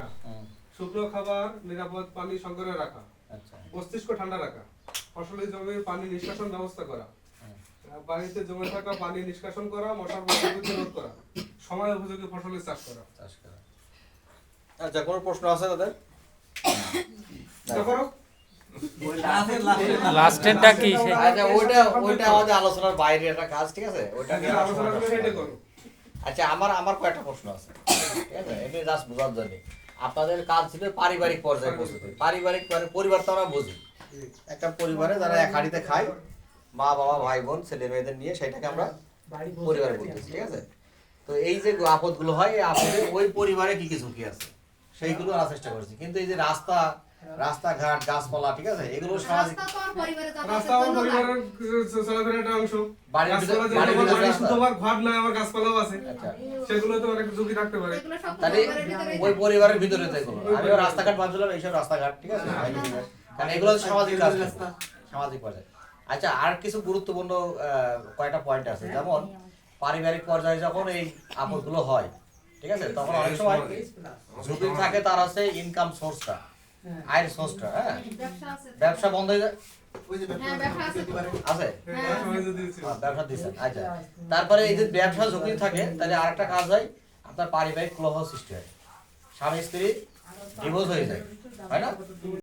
রাখা। শুকনো খাবার নিরাপদ পানি সংগ্রহে রাখা। আচ্ছা। মস্তিষ্ক ঠান্ডা রাখা। ফসলি জমির পানি নিষ্কাশন ব্যবস্থা করা। বাড়িতে জমে থাকা পানি নিষ্কাশন করা মশার প্রতিরোধ রোধ করা। সময় উপযোগী ফসলের চাষ করা। চাষ করা। আচ্ছা কোনো প্রশ্ন আছে তাদের? লাস্টেরটা কি? আচ্ছা ওইটা ওইটা আমাদের আলোচনার বাইরে একটা কাজ ঠিক আছে? ওইটা আলোচনা করে। হেঁটে করো। আচ্ছা আমার আমার কয়েকটা প্রশ্ন আছে। ঠিক আছে? এটা জাস্ট বোঝার জন্য। আপনাদের কাজ ছিল পারিবারিক পর্যায়ে পৌঁছতে পারিবারিক মানে পরিবার তো আমরা বুঝি। একটা পরিবারে যারা এক হাঁড়িতে খায় মা বাবা ভাই বোন ছেলে মেয়েদের নিয়ে সেটাকে আমরা পরিবার বলতেছি ঠিক আছে? তো এই যে আপদগুলো হয় এই আপদে ওই পরিবারে কি কি ঝুঁকি আছে? সেইগুলো চেষ্টা করছি। কিন্তু এই যে রাস্তা রাস্তাঘাট গাছপালা ঠিক আছে? এগুলো সামাজিক রাস্তা আমার রাস্তা। পরিবারের চলাফেরার একটা অংশ। বাড়ির ভিতরে- রাস্তা। শুধু আমার ঘর আমার গাছপালাও আছে। আচ্ছা। সেগুলো তো অনেক ঝুঁকি থাকতে পারে। এগুলো সব তো তাহলে ওই পরিবারের ভিতরে যেগুলো আমিও রাস্তাঘাট ভাবছিলাম এইসব রাস্তাঘাট ঠিক আছে? কারণ এগুলো সামাজিক কাজ সামাজিক পর্যায়ে। আচ্ছা আর কিছু গুরুত্বপূর্ণ আহ, কয়েকটা পয়েন্ট আছে? যেমন পারিবারিক পর্যায়ে যখন এই আপদগুলো হয় ঠিক আছে? তখন অনেক সময় ঝুঁকি থাকে তার আছে ইনকাম সোর্সটা আয়ের সোর্সটা হ্যাঁ। ব্যবসা আছে তো। ব্যবসা বন্ধ হয়ে যায়? হ্যাঁ আছে। আছে হ্যাঁ। হ্যাঁ, ব্যবসা দিচ্ছেন আচ্ছা। তারপরে এই যে ব্যবসা ঝুঁকি থাকে তাহলে আরেকটা কাজ হয় আপনার পারিবারিক কলহ সৃষ্টি হয়। স্বামী স্ত্রী ডিভোর্স হয়ে যায়। হয় না?